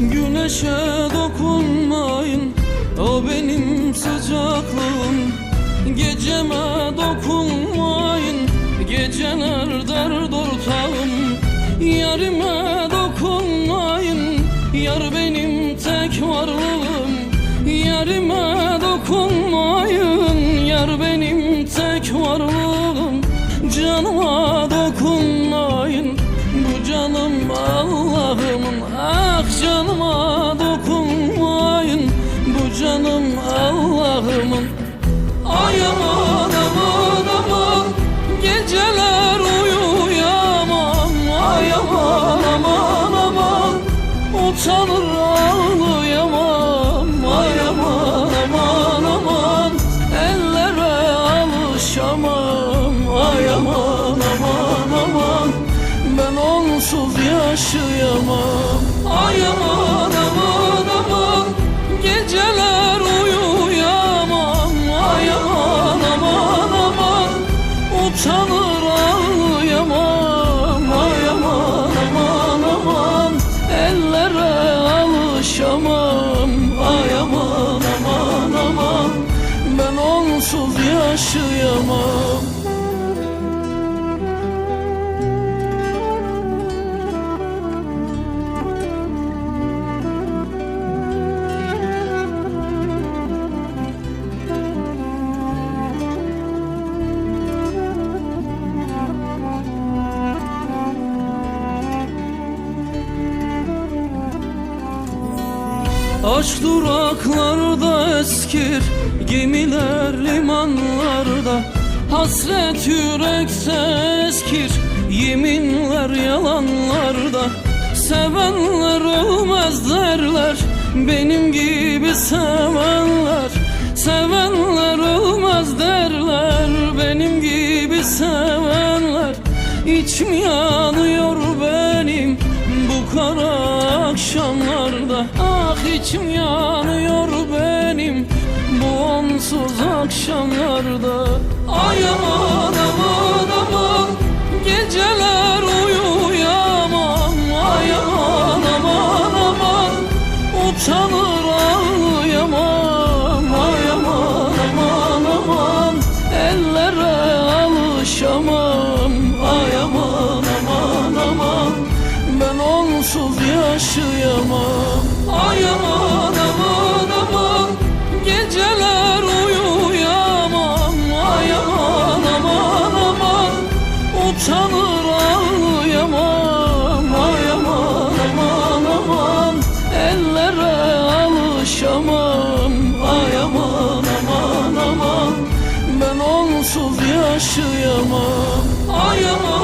Güneşe dokunmayın O benim sıcaklığım. Geceme dokunmayın Geceler dert ortağım Yarime dokunmayın Yar benim tek varlığım. Yarime dokunmayın Yar benim tek varlığım. Canıma Allah'ımın Ay aman aman. Aman Geceler uyuyamam. Ay aman aman. Aman Utanır ağlayamam. Ay aman aman. Aman Ellere alışamam. Ay aman aman. Aman Ben onsuz yaşayamam. Ay aman aman onsuz yaşayamam Aç duraklarda eskir Gemiler limanlarda. Hasret yürekte eskir Yeminler yalanlarda. Sevenler ölmez derler Benim gibi sevenler. Sevenler içim yanıyor benim bu onsuz akşamlarda. Ay aman aman aman geceler uyuyamam. Ay aman aman aman utanır yaşayamam. Ay aman aman aman. Geceler uyuyamam. Ay aman aman aman. Utanır ağlayamam. Ay aman aman aman. Ellere alışamam. Ay aman aman aman. Ben onsuz yaşayamam. Ay aman